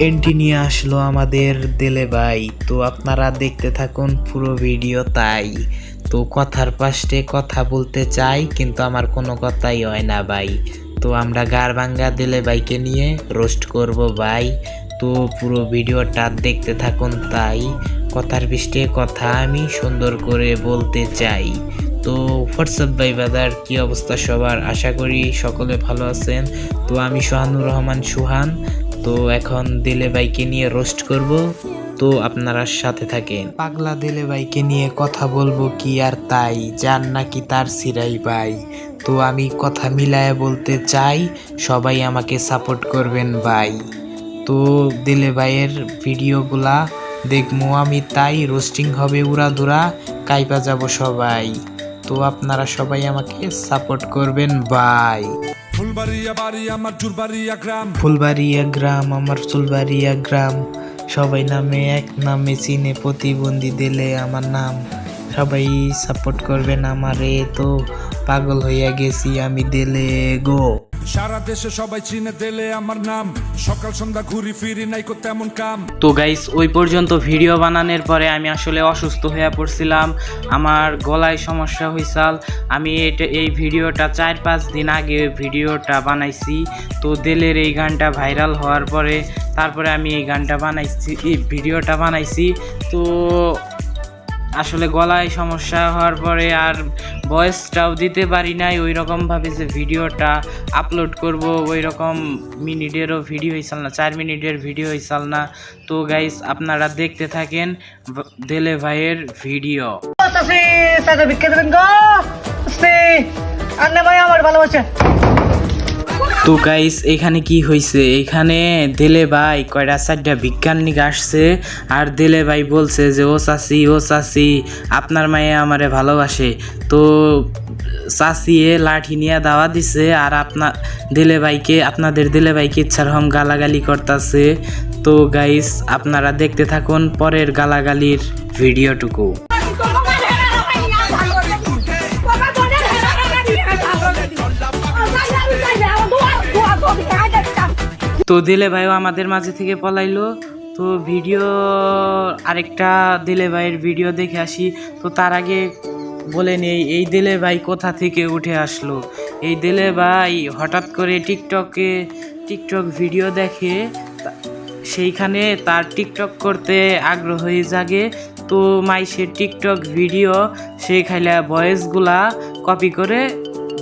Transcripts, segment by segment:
Entry নিয়ে আসলো আমাদের দেলে ভাই। তো আপনারা দেখতে থাকুন পুরো ভিডিও তাই। তো কথার পাশে কথা বলতে চাই, কিন্তু আমার কোনো কথাই হয় না ভাই। তো আমরা গার ভাঙ্গা দিলে ভাইকে নিয়ে রোস্ট করব ভাই। তো পুরো ভিডিওটা দেখতে থাকুন তাই। কথার পৃষ্ঠে কথা আমি সুন্দর করে বলতে চাই। তো হোয়াটসঅ্যাপ ভাই বাদার কী অবস্থা সবার? আশা করি সকলে ভালো আছেন। তো আমি সোহানুর রহমান সুহান। তো এখন দিলে ভাইকে নিয়ে রোস্ট করব। তো আপনারা সাথে থাকেন। পাগলা দিলে ভাইকে নিয়ে কথা বলব কি আর তাই, যার নাকি তার সিরাই ভাই। তো আমি কথা মিলায় বলতে চাই, সবাই আমাকে সাপোর্ট করবেন ভাই। তো দিলে ভাইয়ের ভিডিওগুলা দেখব আমি তাই রোস্টিং হবে উড়াধুরা, কাইপা যাব সবাই। তো আপনারা সবাই আমাকে সাপোর্ট করবেন ভাই। ফুলবাড়িয়া বাড়ি, আমার গ্রাম। ফুলবাড়িয়া গ্রাম, আমার ফুলবাড়িয়া গ্রাম। সবাই নামে এক নামে চিনে প্রতিবন্ধী দিলে আমার নাম। সবাই সাপোর্ট করবেন আমারে, তো পাগল হইয়া গেছি আমি দিলে গো। সারা দেশে সবাই চিনে দিলে আমার নাম। সকাল, সন্ধ্যা ঘুরি ফিরি নাই কো তেমন কাম। তো গাইস ওই পর্যন্ত ভিডিও বানানোর পরে আমি আসলে অসুস্থ হয়ে পড়ছিলাম। আমার গলায় সমস্যা হয়েছিল আমি এটা এই ভিডিওটা চার পাঁচ দিন আগে ভিডিওটা বানাইছি। তো দেলের এই গানটা ভাইরাল হওয়ার পরে তারপরে আমি এই গানটা বানাইছি এই ভিডিওটা বানাইছি। তো আসলে গলায় সমস্যা হওয়ার পরে আর ভয়েসটাও দিতে পারি নাই। ওই রকমভাবে যে ভিডিওটা আপলোড করব ওই রকম মিনিটেরও ভিডিও হয়েছিল না, চার মিনিটের ভিডিও হয়েছিল না। তো গাইস আপনারা দেখতে থাকেন দেলে ভাইয়ের ভিডিও আমার ভালোবাসে। তো গাইস এখানে কি হয়েছে এখানে দেলে ভাই কয়টা, চারটা বিজ্ঞান নিকে আসছে, আর দেলে ভাই বলছে যে, ও চাষি ও চাষি আপনার মায়ে আমারে ভালোবাসে। তো চাষিয়ে লাঠি নিয়ে দাওয়া দিছে, আর আপনার দিলে ভাইকে, আপনাদের দিলে ভাইকে ইচ্ছার হম গালাগালি করতেছে। তো গাইস আপনারা দেখতে থাকুন পরের গালাগালির ভিডিওটুকু। তো দিলে ভাইও আমাদের মাঝে থেকে পলাইলো। তো ভিডিও আরেকটা দিলে ভাইয়ের ভিডিও দেখে আসি। তো তার আগে বলে নেই, এই দিলে ভাই কোথা থেকে উঠে আসলো? এই দিলে ভাই হঠাৎ করে টিকটকে, টিকটক ভিডিও দেখে সেইখানে তার টিকটক করতে আগ্রহ জাগে। তো মাইসের টিকটক ভিডিও সেই খাইলা ভয়েসগুলা কপি করে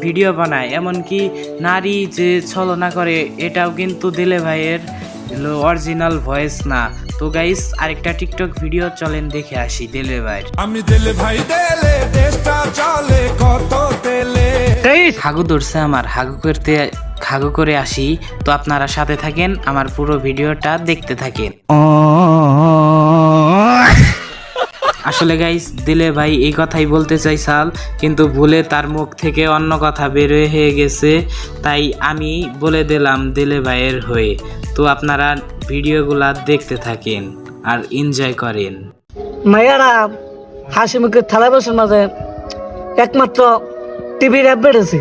ভিডিও বানায় এমনকি নারী যে ছলনা করে এটাও কিন্তু দিলে ভাইয়ের অরিজিনাল ভয়েস না। তো গাইস আরেকটা টিকটক ভিডিও চলেন দেখে আসি দিলে ভাইয়ের। আমি দিলে ভাই দেলে দেশটা চলে কত তেলে। হাগু ধরছে আমার হাগু করতে হাগু করে আসি। তো আপনারা সাথে থাকেন আমার পুরো ভিডিওটা দেখতে থাকেন। আসলে গাইস দিলে ভাই এই কথাই বলতে চাই সাল কিন্তু ভুলে তার মুখ থেকে অন্য কথা বেরোয় হয়ে গেছে তাই আমি বলে দিলাম দিলে ভাইয়ের হয়ে। তো আপনারা ভিডিওগুলা দেখতে থাকেন আর এনজয় করেন। মাইয়ারা হাসি মুখে থালা বসার মাঝে একমাত্র টিভির অ্যাপ বেড়েছে।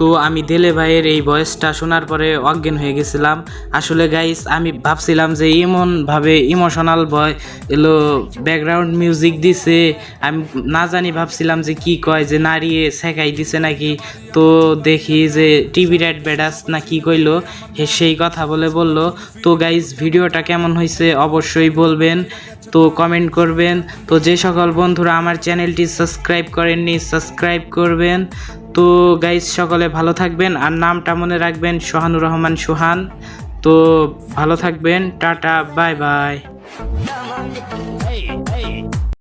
তো আমি দেলে ভাইয়ের এই ভয়েসটা শোনার পরে অজ্ঞান হয়ে গেছিলাম। আসলে গাইস আমি ভাবছিলাম যে এমন ভাবে ইমোশনাল ভয় এলো ব্যাকগ্রাউন্ড মিউজিক দিছে। আমি না জানি ভাবছিলাম যে কি কয়, যে নারীয়ে শেখাই দিছে নাকি। তো দেখি যে টিভি রেড বেডাস না কি কইলো, হে সেই কথা বলে বলল। তো গাইস ভিডিওটা কেমন হয়েছে অবশ্যই বলবেন, তো কমেন্ট করবেন। তো যে সকল বন্ধুরা আমার চ্যানেলটি সাবস্ক্রাইব করেননি সাবস্ক্রাইব করবেন। তো গাইজ সকলে ভালো থাকবেন। আর নামটা মনে রাখবেন সোহানুর রহমান সোহান। তো ভালো থাকবেন, টাটা বাই বাই